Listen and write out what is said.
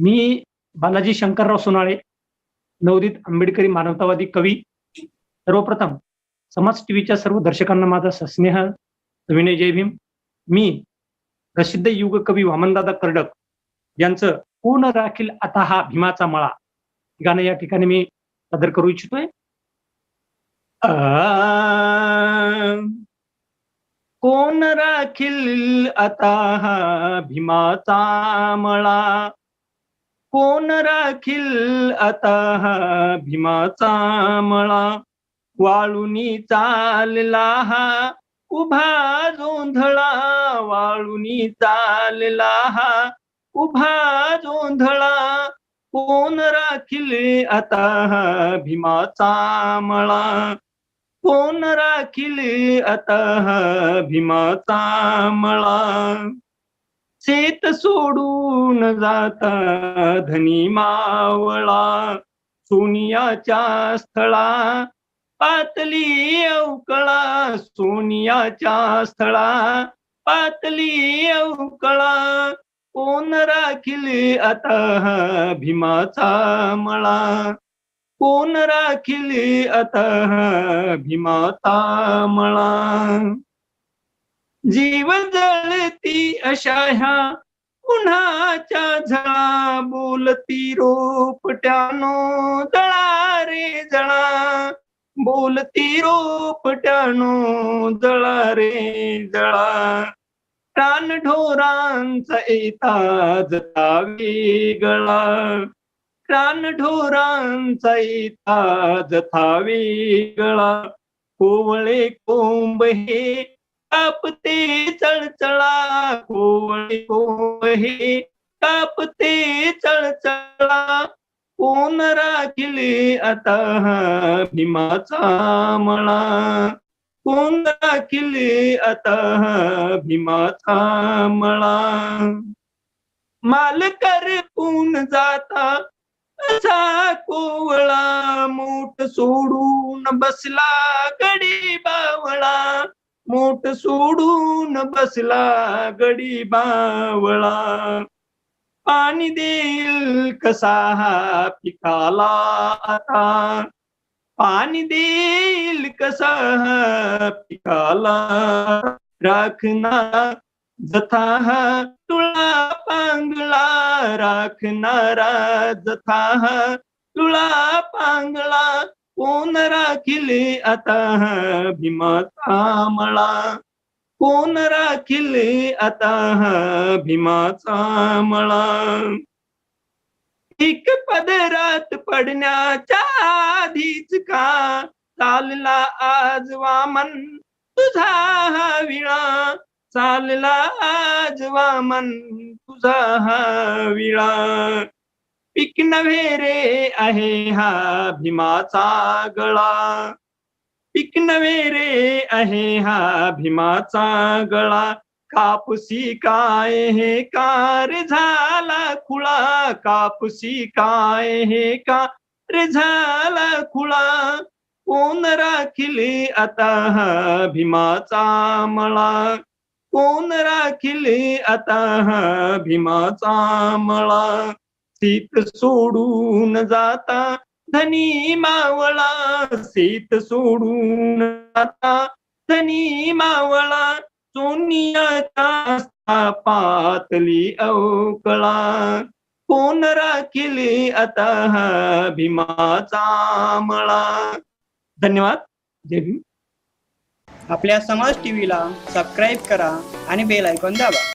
मी बालाजी शंकरराव सोनाळे नवदीत आंबेडकरी मानवतावादी कवी. सर्वप्रथम समाज टीव्हीच्या सर्व दर्शकांना माझा सस्नेह विनय जय भीम. मी प्रसिद्ध युग कवी वामनदादा कर्डक यांचं कोण राखील आता हा भीमाचा मळा. गाणं या ठिकाणी मी सादर करू इच्छितोय. कोण राखील आता हा भीमाचा मळा? कोण राखील आता हा भीमाचा मळा? वाळुनी चालला हा उभा जोंधळा. वाळुनी चालला हा उभा जोंधळा. कोण राखील आता हा भीमाचा मळा? कोण राखील आता हा भीमाचा मळा? शेत सोडून जाता धनी मावळा सोनियाच्या स्थळा. पातली अवकळा सोनियाच्या स्थळा. पातली अवकळा कोण राखील आता हा भीमाचा मळा? कोण राखील आता हा भीमाचा मळा? जीव जळती अशा ह्या उन्हाच्या झळा बोलती रोपट्यानो जळा रे जळा. बोलती रोपट्यानो जळा रे जळा. प्राण ढोरांचा येता जता वेगळा प्राण ढोरांचा येता जथा वेगळा कोवळे कोंब हे कापते चळचळा कोवळी कोहे कापते चळचळा कोण राखिले आता हा भीमाचा मळा? कोण राखिले आता हा भीमाचा मळा? माल कोण जाता? असा कोवळा मोठ सोडून बसला गडी बावळा. मूठ सोडून बसला गडी बावळा. पाणी देईल कसा हा पिकाला आता? पाणी देईल कसा हा पिकाला? राखना जथा हा तुळा पांगळा राखणारा जथा हा तुळा पांगळा कोण राखिले आता हा भीमाचा मळा कोण राखिले आता हा भीमाचा मळा एक पदरात पडण्याच्या आधीच का चालला आज वामन? तुझा हा विळा चालला आज वामन? तुझा हा विळा पीक नव्हे रे आहे हा भीमाचा गळा. पीक नव्हे रे आहे हा भीमाचा गळा. कापसी काय हे कार झाला खुळा. कापसी काय हे का? रे झाला खुळा. कोण राखिले आता हा भीमाचा मळा? कोण राखिले आता हा भीमाचा मळा? सीत सोडून जाता. धनी मावळा सीत सोडून जाता. धनी मावळा सोनियाच्या पातली अवकळा. कोण राखिली आता हा भीमाचा मळा? धन्यवाद. जय भीम. आपल्या समाज टीव्हीला सबस्क्राईब करा आणि बेल ऐकून दाबा.